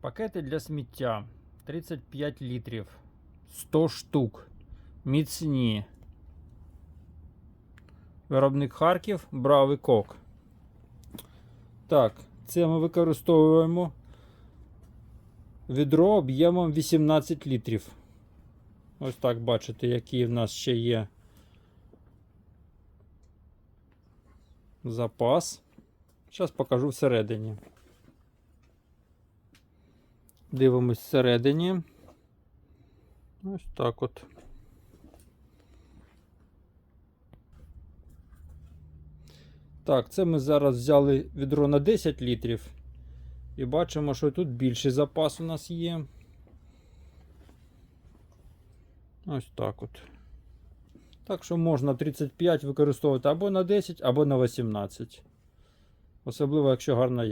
Пакети для сміття 35 літрів. 100 штук. Міцні. Виробник Харків, Бравий Кок. Так, це ми використовуємо відро об'ємом 18 літрів. Ось так бачите, який в нас ще є запас. Зараз покажу всередині. Дивимось всередині. Ось так от. Так, це ми зараз взяли відро на 10 літрів. І бачимо, що тут більший запас у нас є. Ось так от. Так що можна 35 використовувати або на 10, або на 18. Особливо, якщо гарна якість.